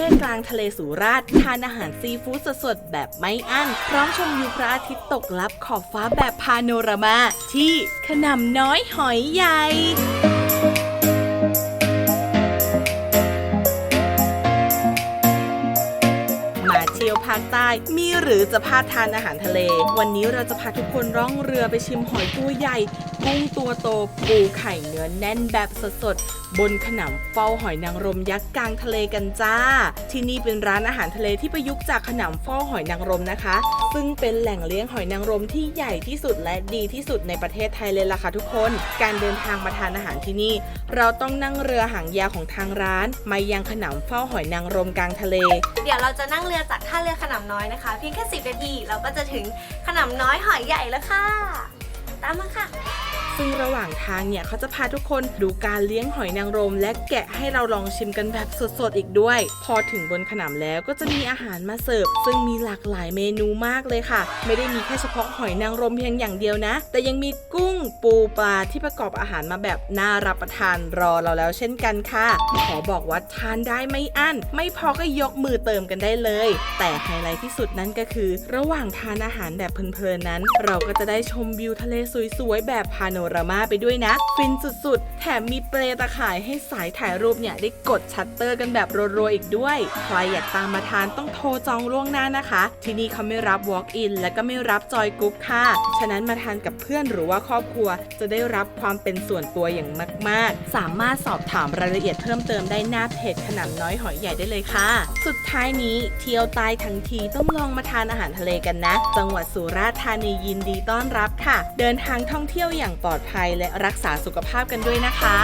ฟ่กลางทะเลสุราษฎร์ทานอาหารซีฟู้ดสดๆ แบบไม่อั้น พร้อมชมวิวพระอาทิตย์ตกลับขอบฟ้าแบบพาโนรามา ที่ขนำน้อยหอยใหญ่าเที่ยวภาคใต้ มีหรือจะพลาดทานอาหารทะเล วันนี้เราจะพาทุกคนร่องเรือไปชิมหอยตัวใหญ่กุ้งตัวโตปูไข่เนื้อแน่นแบบสดๆ บนขนำเฝ้าหอยนางรมยักษ์กลางทะเลกันจ้า ที่นี่เป็นร้านอาหารทะเลที่ประยุกต์จากขนำเฝ้าหอยนางรมนะคะ ซึ่งเป็นแหล่งเลี้ยงหอยนางรมที่ใหญ่ที่สุดและดีที่สุดในประเทศไทยเลยล่ะค่ะทุกคน การเดินทางมาทานอาหารที่นี่ เราต้องนั่งเรือหางยาวของทางร้าน มายังขนำเฝ้าหอยนางรมกลางทะเล เดี๋ยวเราจะนั่งเรือจากท่าเรือขนมน้อยนะคะเพียงแค่ 10 นาที เราก็จะถึงขนมน้อยหอยใหญ่แล้วค่ะ ตามมาค่ะ ซึ่งระหว่างทางเนี่ยเขาจะพาทุกคนดูการเลี้ยงหอยนางรม และแกะให้เราลองชิมกันแบบสดๆอีกด้วย พอถึงบนขนำแล้วก็จะมีอาหารมาเสิร์ฟ ซึ่งมีหลากหลายเมนูมากเลยค่ะ ไม่ได้มีแค่เฉพาะหอยนางรมเพียงอย่างเดียวนะ แต่ยังมีกุ้งปูปลาที่ประกอบอาหารมาแบบน่ารับประทานรอเราแล้วเช่นกันค่ะ ขอบอกว่าทานได้ไม่อั้น ไม่พอก็ยกมือเติมกันได้เลย แต่ไฮไลท์ที่สุดนั่นก็คือ ระหว่างทานอาหารแบบเพลินๆนั้น เราก็จะได้ชมวิวทะเลสวยๆแบบพาโนรามาไปด้วยนะ ฟินสุดๆ แถมมีเปลตะข่ายให้สายถ่ายรูปเนี่ย ได้กดชัตเตอร์กันแบบรัวๆอีกด้วย ใครอยากตามมาทานต้องโทรจองล่วงหน้านะคะ ที่นี่เขาไม่รับ walk in และก็ไม่รับจอยกรุ๊ปค่ะ ฉะนั้นมาทานกับเพื่อนหรือว่าครอบครัว จะได้รับความเป็นส่วนตัวอย่างมาก ๆ สามารถสอบถามรายละเอียดเพิ่มเติมได้หน้าเพจขนำน้อยหอยใหญ่ได้เลยค่ะ สุดท้ายนี้เที่ยวใต้ทั้งทีต้องลองมาทานอาหารทะเลกันนะ จังหวัดสุราษฎร์ธานียินดีต้อนรับค่ะ เดินทางท่องเที่ยวอย่างปลอดภัยและรักษาสุขภาพกันด้วยนะคะ